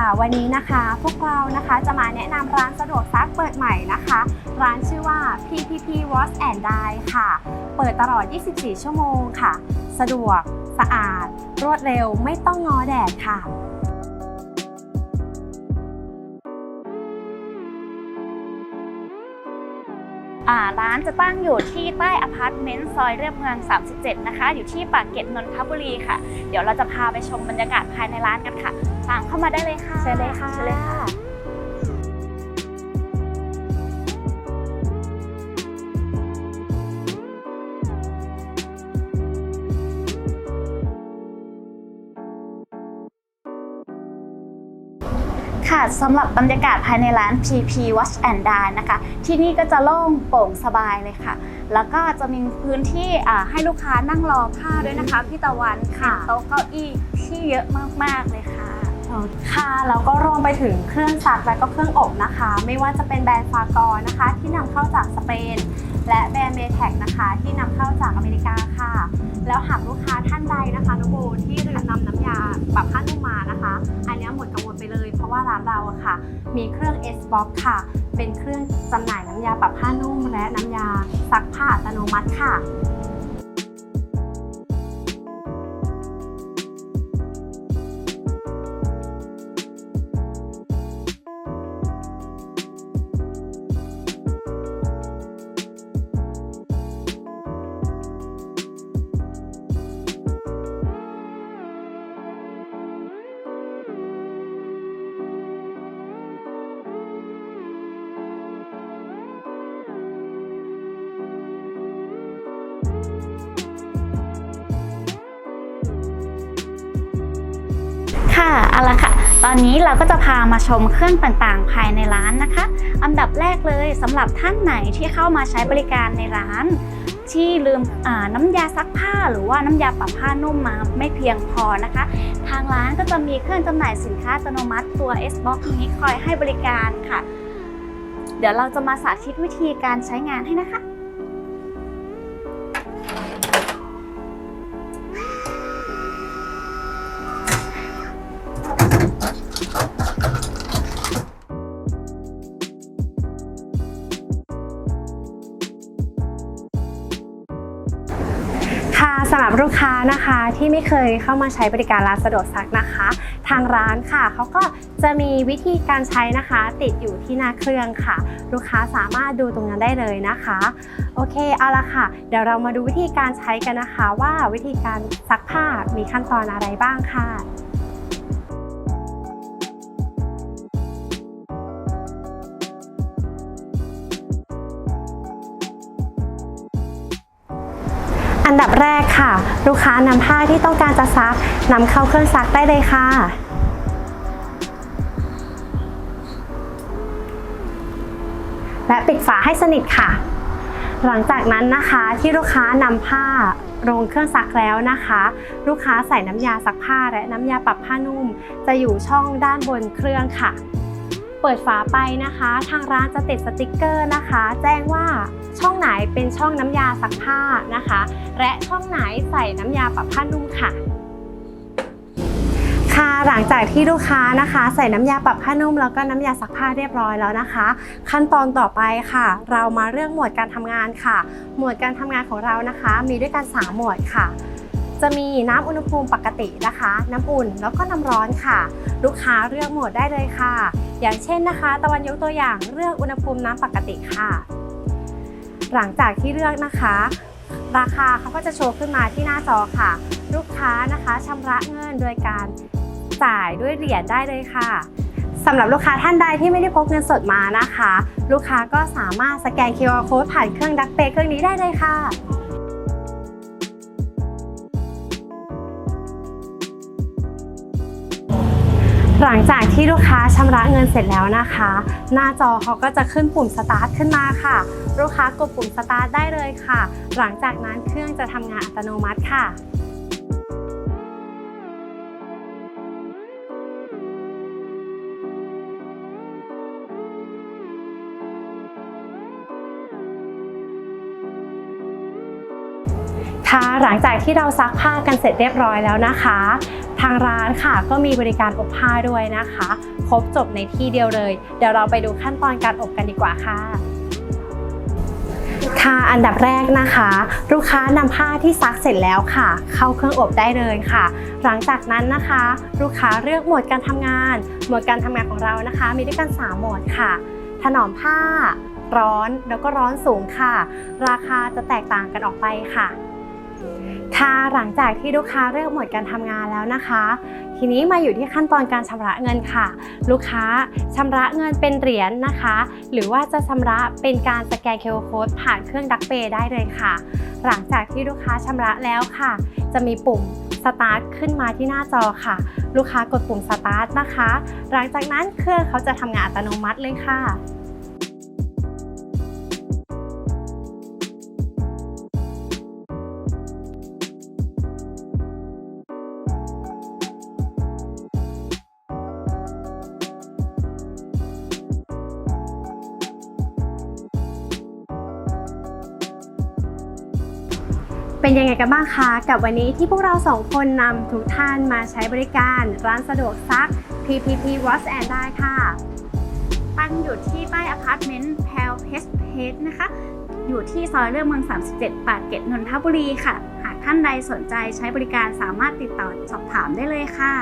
ค่ะวันนี้นะคะพวกเรานะคะจะมาแนะนำร้านสะดวกซักเปิดใหม่นะคะ ร้านชื่อว่า PPP Wash and Dye ค่ะ เปิดตลอด 24 ชั่วโมงค่ะ สะดวกสะอาด รวดเร็วไม่ต้องงอแดดค่ะ ร้านจะตั้งอยู่ที่ใต้อพาร์ตเมนต์ซอยเรียบเมือง 37 นะคะ อยู่ที่ปากเกร็ดนนทบุรีค่ะ เดี๋ยวเราจะพาไปชมบรรยากาศภายในร้านกันค่ะ ตามเข้ามาได้เลยค่ะเชิญเลยค่ะเชิญเลยค่ะ ค่ะสำหรับบรรยากาศภายในร้าน PP Watch and Dine นะคะ ที่นี่ก็จะโล่งโปร่งสบายเลยค่ะ แล้วก็จะมีพื้นที่อ่าให้ลูกค้านั่งรอผ้าด้วยนะคะพี่ตะวันค่ะโต๊ะเก้าอี้ที่เยอะมากๆเลยค่ะค่ะแล้วก็รวมไปถึงเครื่องซักและก็เครื่องอบนะคะ ไม่ว่าจะเป็นแบรนด์ฟากอนะคะ ที่นำเข้าจากสเปน และแบรนด์เมแท็กนะคะ ที่นำเข้าจากอเมริกาค่ะ แล้วหากลูกค้าท่านใดนะคะน้องโบที่ลืมนำน้ำยาปรับผ้านุ่มมานะคะ อันนี้หมดกังวลไปเลยเพราะ ว่าร้านเราอะค่ะ มีเครื่อง S Box ค่ะ เป็นเครื่องจำหน่ายน้ำยาปรับผ้านุ่มและน้ำยาซักผ้าอัตโนมัติค่ะ ค่ะเอาละค่ะ ตอนนี้เราก็จะพามาชมเครื่องต่างๆ ภายในร้านนะคะ อันดับแรกเลยสำหรับท่านไหนที่เข้ามาใช้บริการในร้าน ที่ลืมน้ำยาซักผ้าหรือว่าน้ำยาปรับผ้านุ่มมาไม่เพียงพอนะคะ ทางร้านก็จะมีเครื่องจำหน่ายสินค้าอัตโนมัติตัว S Box นี้คอยให้บริการค่ะ เดี๋ยวเราจะมาสาธิตวิธีการใช้งานให้นะคะ รับลูกค้านะคะที่ไม่เคยเข้ามาใช้บริการร้านสะดวกซักนะคะ ทางร้านค่ะเขาก็จะมีวิธีการใช้นะคะ ติดอยู่ที่หน้าเครื่องค่ะ ลูกค้าสามารถดูตรงนั้นได้เลยนะคะ โอเคเอาละค่ะ เดี๋ยวเรามาดูวิธีการใช้กันนะคะ ว่าวิธีการซักผ้ามีขั้นตอนอะไรบ้างค่ะ ดับแรกค่ะ ลูกค้านำผ้าที่ต้องการจะซักนำเข้าเครื่องซักได้เลยค่ะ และปิดฝาให้สนิทค่ะ หลังจากนั้นนะคะที่ลูกค้านำผ้าลงเครื่องซักแล้วนะคะ ลูกค้าใส่น้ำยาซักผ้าและน้ำยาปรับผ้านุ่ม จะอยู่ช่องด้านบนเครื่องค่ะ เปิดฝาไปนะคะ ทางร้านจะติดสติกเกอร์นะคะ แจ้งว่าช่องไหนเป็นช่องน้ำยาซักผ้านะคะ และช่องไหนใส่น้ำยาปรับผ้านุ่มค่ะค่ะหลังจากที่ลูกค้านะคะ ใส่น้ำยาปรับผ้านุ่มแล้วก็น้ำยาซักผ้าเรียบร้อยแล้วนะคะ ขั้นตอนต่อไปค่ะ เรามาเรื่องหมวดการทำงานค่ะ หมวดการทำงานของเรานะคะ มีด้วยกัน3หมวดค่ะ จะมีน้ำอุณหภูมิปกตินะคะ น้ำอุ่นแล้วก็น้ำร้อนค่ะ ลูกค้าเลือกหมวดได้เลยค่ะ อย่างเช่นนะคะ ตะวันยกตัวอย่างเลือกอุณหภูมิน้ำปกติค่ะ หลังจากที่เลือกนะคะ ราคาเขาก็จะโชว์ขึ้นมาที่หน้าจอค่ะ ลูกค้านะคะชำระเงินโดยการจ่ายด้วยเหรียญได้เลยค่ะสำหรับลูกค้าท่านใดที่ไม่ได้พกเงินสดมานะคะ ลูกค้าก็สามารถสแกน QR code ผ่านเครื่องดักเปเครื่องนี้ได้เลยค่ะ หลังจากที่ลูกค้าชำระเงินเสร็จแล้วนะคะ หน้าจอเขาก็จะขึ้นปุ่มสตาร์ทขึ้นมาค่ะ ลูกค้ากดปุ่มสตาร์ทได้เลยค่ะ หลังจากนั้นเครื่องจะทำงานอัตโนมัติค่ะ ค่ะหลังจากที่เราซักผ้ากันเสร็จเรียบร้อยแล้วนะคะ ทางร้านค่ะก็มีบริการอบผ้าด้วยนะคะ ครบจบในที่เดียวเลย เดี๋ยวเราไปดูขั้นตอนการอบกันดีกว่าค่ะค่ะอันดับแรกนะคะ ลูกค้านำผ้าที่ซักเสร็จแล้วค่ะ เข้าเครื่องอบได้เลยค่ะ หลังจากนั้นนะคะ ลูกค้าเลือกโหมดการทำงาน โหมดการทำงานของเรานะคะ มีด้วยกัน 3 โหมดค่ะ ถนอมผ้า ร้อนแล้วก็ร้อนสูงค่ะ ราคาจะแตกต่างกันออกไปค่ะ ค่ะหลังจากที่ลูกค้าเลือกหมดการทำงานแล้วนะคะ ทีนี้มาอยู่ที่ขั้นตอนการชำระเงินค่ะ ลูกค้าชำระเงินเป็นเหรียญนะคะ หรือว่าจะชำระเป็นการสแกนเคอร์โค้ดผ่านเครื่องดักเปย์ได้เลยค่ะ หลังจากที่ลูกค้าชำระแล้วค่ะ จะมีปุ่มสตาร์ทขึ้นมาที่หน้าจอค่ะ ลูกค้ากดปุ่มสตาร์ทนะคะ หลังจากนั้นเครื่องเขาจะทำงานอัตโนมัติเลยค่ะ เป็นยังไงกันบ้างคะกับวันนี้ที่พวกเราสองคนนำทุกท่านมาใช้บริการร้านสะดวกซัก PPP Wash and ได้ค่ะ ตั้งอยู่ที่ใต้อพาร์ตเมนต์แพลเพสเพสนะคะ อยู่ที่ซอยเรื่องเมือง 37 ปากเกร็ดนนทบุรีค่ะ หากท่านใดสนใจใช้บริการสามารถติดต่อสอบถามได้เลยค่ะ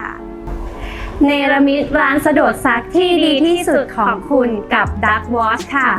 เนรมิตร้านสะดวกซักที่ดีที่สุดของคุณกับ Duck Wash ค่ะ